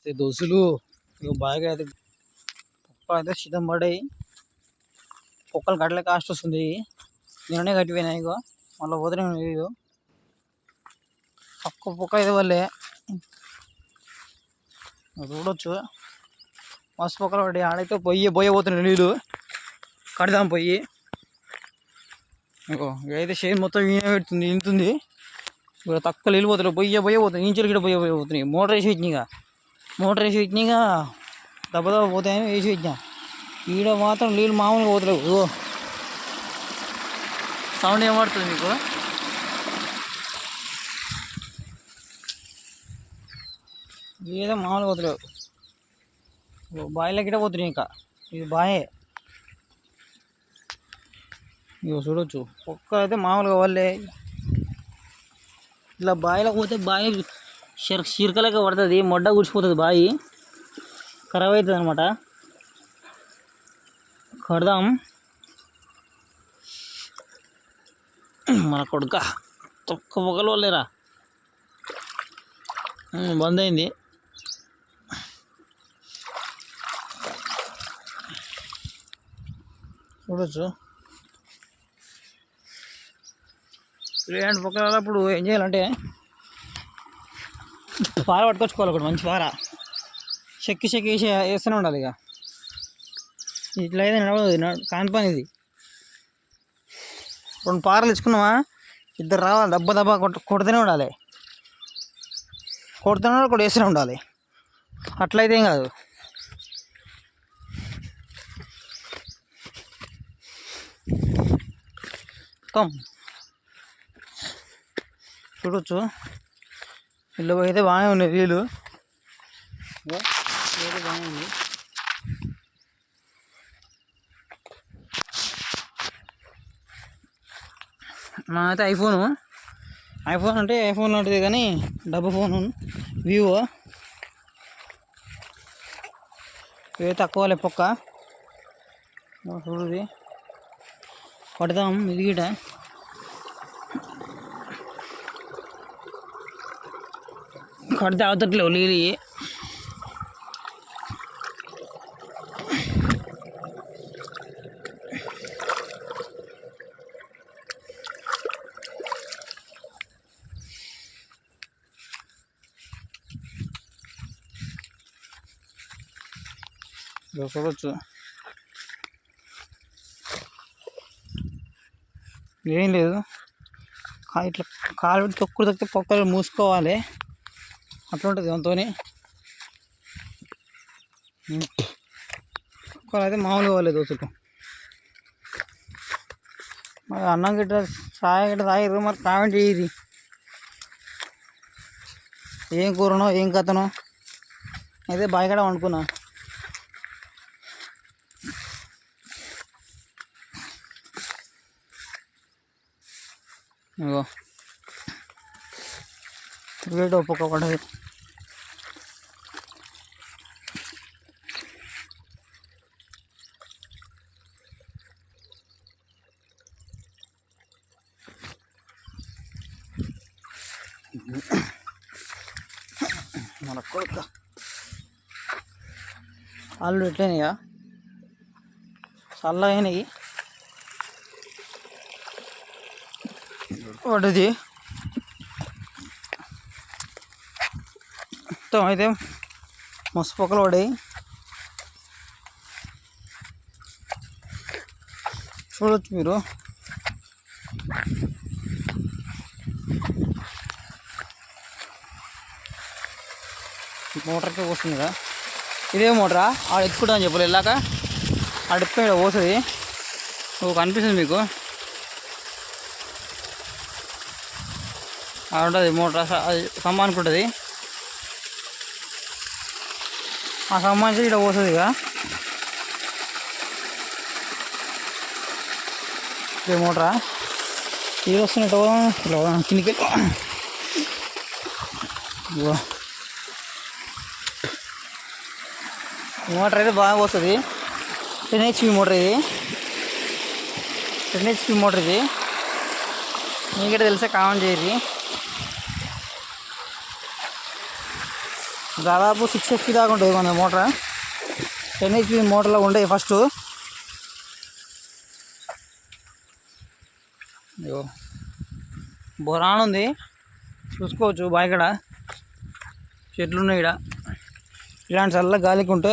అయితే దోస్తులు బాగా అయితే కుక్క అయితే సిద్ధం పడ్డాయి కుక్కలు గట్ల కాస్ట్ వస్తుంది నిన్ననే కట్టిపోయినాయి ఇగో మళ్ళీ పోతూనే ఉన్నాయి ఇగో ఒక్క కుక్క అయితే వాళ్ళే చూడొచ్చు మస్తు కుక్కలు పడి ఆడైతే పొయ్యి పోయే పోతున్నాయి నీళ్ళు కడదాం పొయ్యి ఇంకో అయితే షేర్ మొత్తం ఈయన పెడుతుంది ఇంతుంది ఇక్కడ తక్కువ నీళ్ళు పోతున్నాయి పొయ్యి పోయే పోతున్నాయి ఇంచులు కూడా పోయే పోయే పోతున్నాయి మోటార్ వేసి పెట్టినాయి ఇక మోటార్ వేసి పెట్టినా దెబ్బ దెబ్బ పోతాయని వేసి పెట్టినా. ఈడ మాత్రం నీళ్ళు మామూలుగా పోతలేవు. సౌండ్ ఏం పడుతుంది మీకు? ఏదో మామూలుగా పోతలేవు. ఇగో బాయిలో గిట్ట పోతున్నాయి ఇంకా. ఇది బాయే. ఇగో చూడొచ్చు. ఒక్క అయితే మామూలుగా వాళ్ళే ఇలా బాయిలకు పోతే బావి షిర్ చిరకలక పడుతుంది మొడ్డ గుడిచిపోతుంది బావి ఖరాబ్ అవుతుంది అనమాట కడదాం. మన కొడుక తొక్క పొగలు లేరా బంద్ అయింది. చూడొచ్చు. ఇలాంటి పొక్కల ఇప్పుడు ఏం చేయాలంటే పార పట్టుకొచ్చుకోవాలి ఒకటి మంచి పార. చెక్కి చెక్కి వేసి వేస్తూనే ఉండాలి ఇక. ఇట్లా అయితే నడవదు కాని పని ఇది. రెండు పారలు ఇచ్చుకున్నావా ఇద్దరు రావాలి దెబ్బ దెబ్బ కొట్ట కొడుతూనే ఉండాలి. కొడుతూనే ఉండాలి ఒకటి వేస్తూనే ఉండాలి. అట్లయితే ఏం కాదు. కమ్. చూడొచ్చు. ఇల్లు అయితే బాగానే ఉన్నాయి ఇదైతే బాగానే ఉంది? నాదైతే ఐఫోను. ఐఫోన్ అంటే ఐఫోన్ లాంటిది కానీ డబ్బు ఫోన్ వివో ఇవి తక్కువ లెప్పొక్క చూడుది కొడదాం ఇది గిట కొడితే అవతట్లేవు నీళ్ళు చూడవచ్చు ఏం లేదు. కా- ఇట్లా కాలు పెట్టి తొక్కుడు తొక్కితే పొక్కలు మూసుకోవాలి. అట్లా ఉంటుంది దాంతో కుక్కలు అయితే మామూలుగా వాళ్ళే దోశకు. మరి అన్నం గిట్ట చాయ్ గిట్ట తాగిరు మరి కామెంట్ చేయది ఏం కూరనో ఏం కథనో అయితే బాగా వండుకున్నా. ఇగో. వేడి ఒప్పుకోకూడదు పడదు మన కొడుక వాళ్ళు చల్ల అయినాయి. పడ్డది మొత్తం అయితే మస్తు పొక్కలు పడాయి చూడొచ్చు మీరు. మోటార్కే పోస్తుంది కదా? ఇదే మోటరా? ఆడ ఎత్తుకుంటా అని చెప్పలే వెళ్ళాక ఆడ ఎత్తుకుని ఇక్కడ పోతుంది. కనిపిస్తుంది మీకు. ఆడ ఉంటుంది మోటార్? అది సమ్మానికి ఉంటుంది. ఆ స్తంభానికి ఇక్కడ పోతుంది ఇక. ఇదే మోటరా? ఇది వస్తున్నట్టు ఇలా కిందికి ఇదిగో. ఈ మోటార్ అయితే బాగా పోతుంది టెన్ హెచ్పి మోటార్ ఇది. టెన్ హెచ్పి మోటార్ ఇది. మీకైతే తెలిసే కామెంట్ చేయరు దాదాపు సిక్స్ హెచ్పి దాకా ఉంటుంది మన మోటార్. టెన్ హెచ్పి మోటార్లో ఉంటాయి ఫస్ట్. బొరాన్ ఉంది. చూసుకోవచ్చు బాగా చెట్లు ఉన్నాయి ఇక్కడ ఇలాంటి చల్ల గాలికి ఉంటే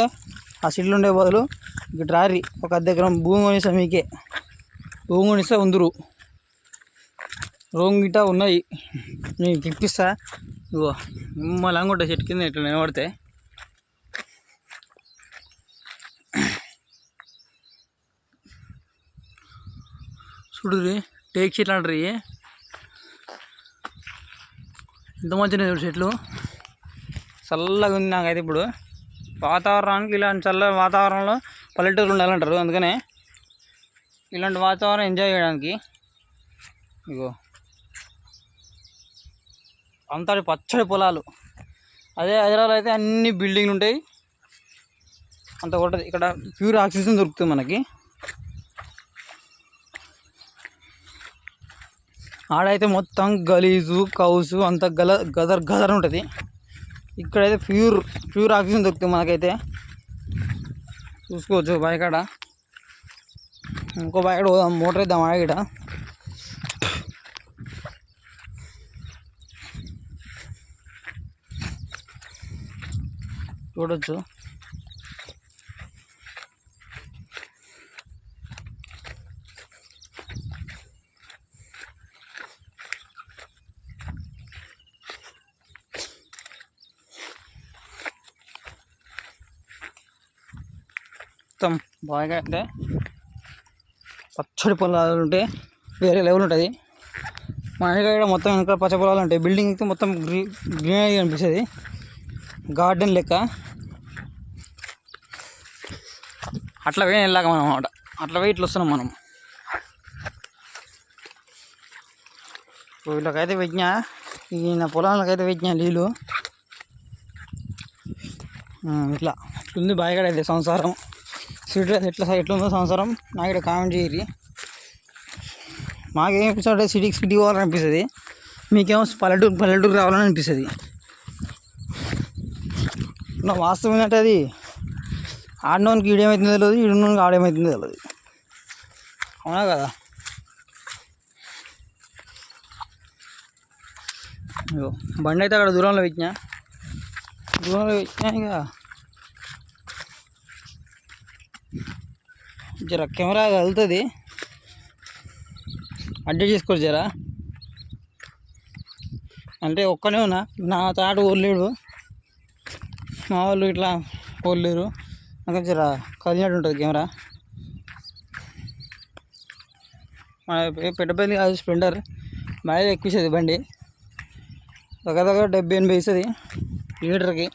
ఆ సీట్లు ఉండే బదులు ఇక్కడ రారి. ఒక అర్ధ ఎకరం భూమి కొనిస్తా మీకే. భూమి కొనిస్తా ఉందరు. రోంగ్ గిట్ట ఉన్నాయి. నేను తిప్పిస్తా ఇగో మళ్ళీ అంగుంటా చెట్టు కింద ఇట్లా నిలబడితే. చూడురి టేక్ చెట్లు అంటారు ఇంత ఎంత మంచిగా చూడు చెట్లు. చల్లగా ఉంది నాకైతే ఇప్పుడు. వాతావరణానికి ఇలాంటి చల్ల వాతావరణంలో పల్లెటూరు ఉండాలంటారు అందుకనే ఇలాంటి వాతావరణం ఎంజాయ్ చేయడానికి. ఇగో. అంతటి పచ్చడి పొలాలు. అదే హైదరాబాద్ అయితే అన్ని బిల్డింగ్లు ఉంటాయి. అంత కొట్టదు. ఇక్కడ ప్యూర్ ఆక్సిజన్ దొరుకుతుంది మనకి. ఆడైతే మొత్తం గలీజు కౌసు అంత గల గదర్ గదర్ ఉంటుంది. ఇక్కడైతే ప్యూర్ ప్యూర్ ఆక్సిజన్ దొరుకుతుంది మనకైతే చూసుకోవచ్చు బాయికాడ ఇంకో బాయికాడ పోదాం మోటార్ ఇద్దాం ఆగిడ చూడొచ్చు మొత్తం బాగా అంటే పచ్చడి పొలాలు ఉంటే వేరే లెవెల్ ఉంటుంది. మా కూడా మొత్తం వెనక పచ్చ పొలాలు ఉంటాయి. బిల్డింగ్ అయితే మొత్తం గ్రీ గ్రీనరీ అనిపిస్తుంది. గార్డెన్ లెక్క. అట్లా పోయి వెళ్ళాక మనం అనమాట అట్లా పోయి ఇట్లా వస్తున్నాం మనం. వీళ్ళకైతే పెట్టినా. ఈ పొలాలకైతే పెట్టినా నీళ్ళు ఇట్లా. ఉంది బాగా అయితే సంసారం. సిటీ ఎట్లా ఎట్లుందో సంవత్సరం నాకు ఇక్కడ కామెంట్ చేయరు మాకేం అనిపిస్తుంది సిటీకి సిటీ పోవాలని అనిపిస్తుంది మీకేమో పల్లెటూరు పల్లెటూరు రావాలని అనిపిస్తుంది నా వాస్తవం ఏంటంటే అది ఆడినోనికి ఈడేమవుతుందో తెలియదు ఈడున్నోనికి ఆడేమవుతుందో తెలియదు అవునా కదా? బండి అయితే అక్కడ దూరంలో పెట్టినా. దూరంలో పెట్టినా ఇక జర కెమెరా వెళ్తుంది అడ్జస్ట్ చేసుకోవచ్చు జరా. అంటే ఒక్కనే ఉన్నా నా తాట ఓర్లేడు మా వాళ్ళు ఇట్లా ఓర్లేరు నాకు జర కదిలినట్టు ఉంటుంది కెమెరా. మన పె- పెద్ద కాదు స్ప్లెండర్. మైలేజ్ ఎక్కువ ఇస్తుంది బండి. దగ్గర దగ్గర డెబ్బై ఎనభై ఇస్తుంది లీటర్కి.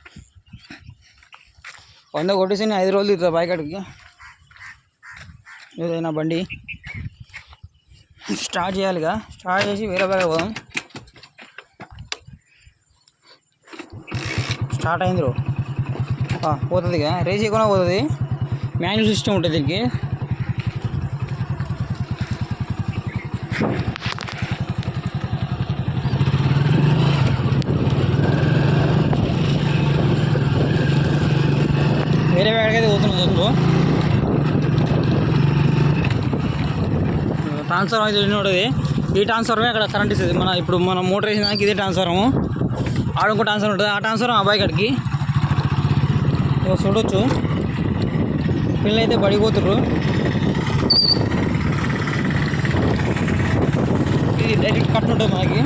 వంద కొట్టేసి ఐదు రోజులు తిరుగుతా బైక్ ఏదైనా బండి స్టార్ట్ చేయాలిగా. స్టార్ట్ చేసి వేరే వేరే పోదాం. స్టార్ట్ అయింది రో. పోతుంది ఇక రేస్ ఎక్కువ పోతుంది. మాన్యువల్ సిస్టమ్ ఉంటుంది దీనికి. ట్రాన్స్ఫార్మర్ అయితే ఉంటుంది ఈ ట్రాన్స్ఫార్మే అక్కడ కరెంట్ ఇస్తుంది. మన ఇప్పుడు మనం మోటార్ వేసిన దానికి ఇదే ట్రాన్స్ఫార్మము ఆడ ఇంకో ట్రాన్స్ఫార్మర్ ఉంటుంది. ఆ ట్రాన్స్ఫార్మర్ అబ్బాయి కాడికి చూడొచ్చు. పిల్లలు అయితే పడిపోతుర్రు ఇది డైరెక్ట్ కట్ ఉంటుంది మనకి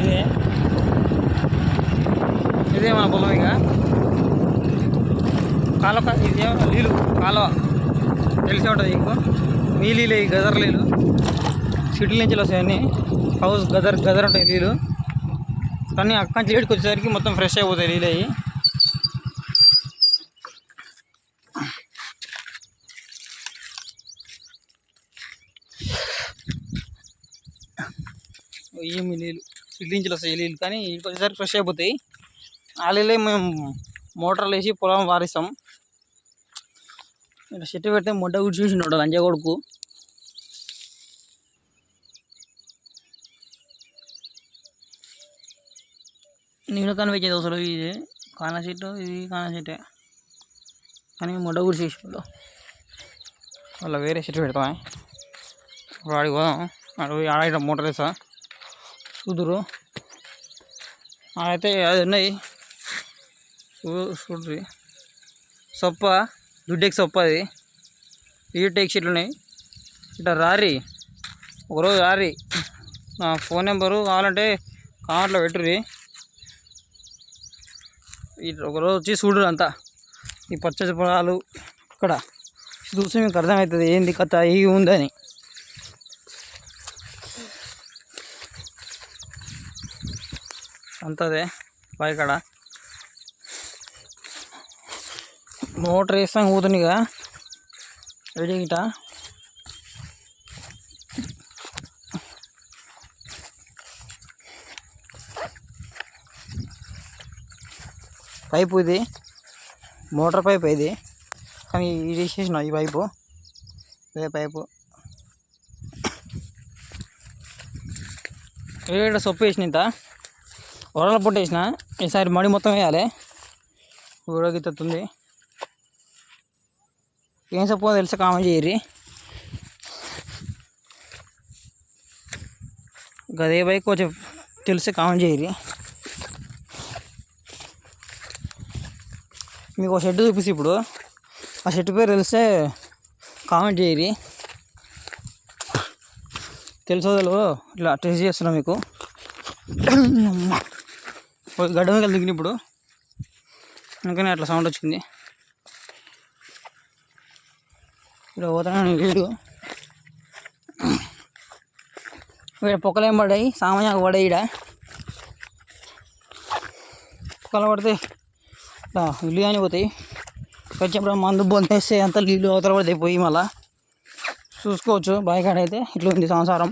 ఇదే ఇదే మన పొలం ఇక కాలువ ఇది నీళ్ళు కాలువ తెలిసే ఉంటుంది ఇంకో మీ నీళ్ళు ఈ గదర్ నీళ్ళు. సిటీ నుంచి వస్తాయి హౌస్ గదర్ గదర్ ఉంటాయి నీళ్ళు. కానీ అక్కడి నుంచి ఏడుకు వచ్చేసరికి మొత్తం ఫ్రెష్ అయిపోతాయి నీళ్ళు అవి ఏమి నీళ్ళు సిటీ నుంచి వస్తాయి నీళ్ళు. కానీ ఇక్కడికి వచ్చేసరికి ఫ్రెష్ అయిపోతాయి. ఆ నీళ్ళే మేము మోటార్లు వేసి పొలం వారిస్తాం. ఇక్కడ చెట్టు పెడితే మొడ్డ కూర్చూసినాడు లంజ కొడుకు. నేను కనిపించేది అసలు ఇది. కాన చెట్టు ఇది కాన చెట్టే. కానీ మొడ గుడిసేసాడు మళ్ళీ వేరే చెట్టు పెడతాం ఇప్పుడు ఆడికి పోదాం. ఆడ పోయి ఆడ మోటార్ వేసా చూదురు. ఆడైతే అది ఉన్నాయి. చూడ్రి. సొప్ప? దుడ్డెక్స్ ఒప్పది. ఈ టేక్ ఉన్నాయి. ఇట్లా రారి. ఒకరోజు రారి. నా ఫోన్ నెంబరు కావాలంటే కామెంట్లో పెట్టుర్రి. ఒకరోజు వచ్చి చూడరు అంతా. ఈ పచ్చడి పొలాలు ఇక్కడ. చూసి మీకు అర్థమవుతుంది ఏంది కథ ఏ ఉందని. అంతదే. బాయికాడ. మోటార్ వేస్తాం కూతున్నాయిగా వెడిగిట పైపు ఇది. మోటార్ పైప్ ఇది. కానీ ఇది వేసేసిన ఈ పైపు. ఇదే పైపు. ఇక్కడ సొప్పు వేసిన ఇంత? వరల పొట్టు వేసిన. ఈసారి మడి మొత్తం వేయాలి. ఊడగిస్తుంది ఏం సొప్పు తెలిసి కామెంట్ చేయరి గదే బైక్ కొంచెం తెలిసి కామెంట్ చేయరి మీకు ఒక షెడ్ చూపిస్తే ఇప్పుడు. ఆ షెడ్ పేరు తెలిస్తే కామెంట్ చేయరి తెలుసో తెలియదు ఇట్లా టెస్ట్ చేస్తున్నా మీకు. గడ్డ మీద దిగిన ఇప్పుడు. అందుకని అట్లా సౌండ్ వచ్చింది. ఇక్కడ పోతున్నాను వీడు ఇక్కడ పొక్కలేం పడ్డాయి. సామాన్యంగా పడాయి ఇక్కడ పొక్కలు పడితే ఇల్లు కానీ పోతాయి. వచ్చేప్పుడు మందు బొంతేస్తే అంత నీళ్ళు అవతల పడతాయి పోయి మళ్ళా. చూసుకోవచ్చు. బాయికాడ అయితే ఇట్లా ఉంది సంసారం.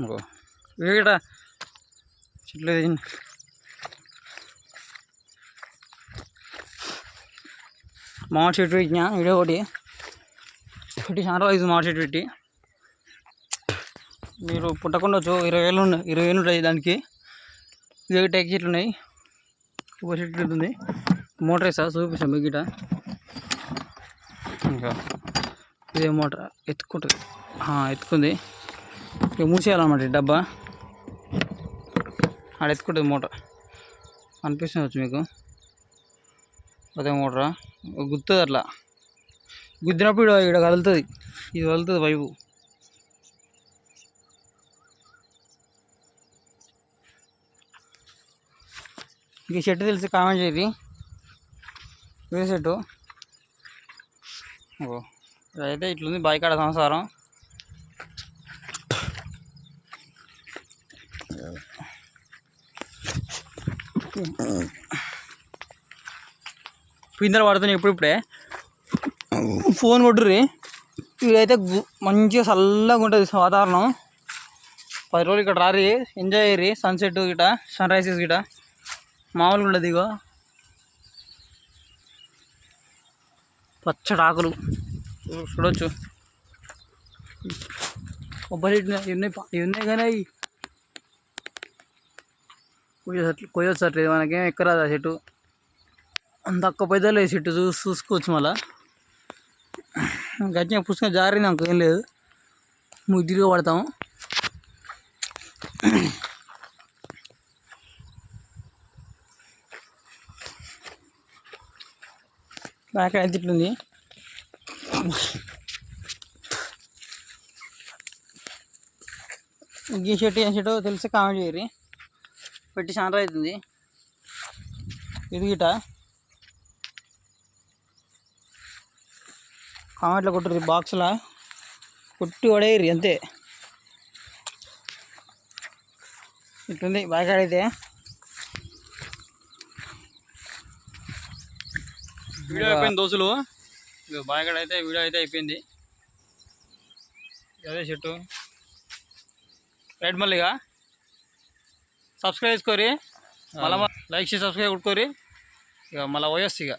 ఇంకో వీడ. చెట్లు మామిడి చెట్టు పెట్టిన వీడియో ఒకటి. పెట్టి చాలా రోజు మామిడి చెట్టు పెట్టి. మీరు పుట్టకుండొచ్చు ఇరవై వేలు ఉన్నాయి ఇరవై వేలు ఉంటాయి దానికి. ఇదే టెక్ చెట్లు ఉన్నాయి. ఒక చెట్టు ఉంది. మోటార్ వేసా చూపిస్తాం మీకు ఇంకా. ఇదే మోటార్ ఎత్తుకుంటుంది. ఎత్తుకుంది. ఇక మూసేయాలన్నమాట ఈ డబ్బా. ఆడ ఎత్తుకుంటుంది మోటార్ అనిపిస్తుంది వచ్చు మీకు. అదే మోటరా? గుర్తుంది అట్లా. గుద్దినప్పుడు ఇక్కడ కదులుతుంది. ఇది వదులుతుంది వైపు ఈ షర్ట్ తెలిసి కామెంట్ చేయి. ఏ షర్టు ఓ అయితే ఇట్లుంది. బాయికాడ సంసారం. పిందెలు పడుతున్నాయి ఇప్పుడిప్పుడే ఫోన్ కొట్టుర్రి. ఇదైతే మంచిగా చల్లగా ఉంటుంది వాతావరణం. పది రోజులు ఇక్కడ రారి ఎంజాయ్ అయ్యి సన్సెట్ గిట సన్ రైజెస్ గిట. మామూలుగా ఉండదు ఇగో. పచ్చడి ఆకులు. చూడొచ్చు. కొబ్బరి ఇవి ఉన్నాయి కానీ కొయ్యొచ్చు కొయ్యొచ్చు మనకేం ఎక్కరాదు ఆ చెట్టు? అంత తక్కువ పెద్దలే చెట్టు చూసి చూసుకోవచ్చు మళ్ళా. గట్టిగా పుస్తకం జారింది నాకు ఏం లేదు. ముద్దుగా పడతాము. బ్యాక్ అయితే ఉంది ఈ షర్ట్ ఏం షర్ట్ తెలిసి కామెంట్ చేయరు పెట్టి చాలా అవుతుంది. ఇది గిట? కామెంట్లో కొట్టుర్రి బాక్స్లా. కొట్టి పడేయరు అంతే. ఇట్లుంది బాగా అయితే వీడియో అయిపోయింది దోశలు. ఇక బాగా అయితే వీడియో అయితే అయిపోయింది. అదే చెట్టు. రైట్ మళ్ళీగా? సబ్స్క్రైబ్ చేసుకోరి. మళ్ళీ లైక్ చేసి సబ్స్క్రైబ్ కొట్టుకోరి. ఇక మళ్ళీ పోయేస్తా ఇక.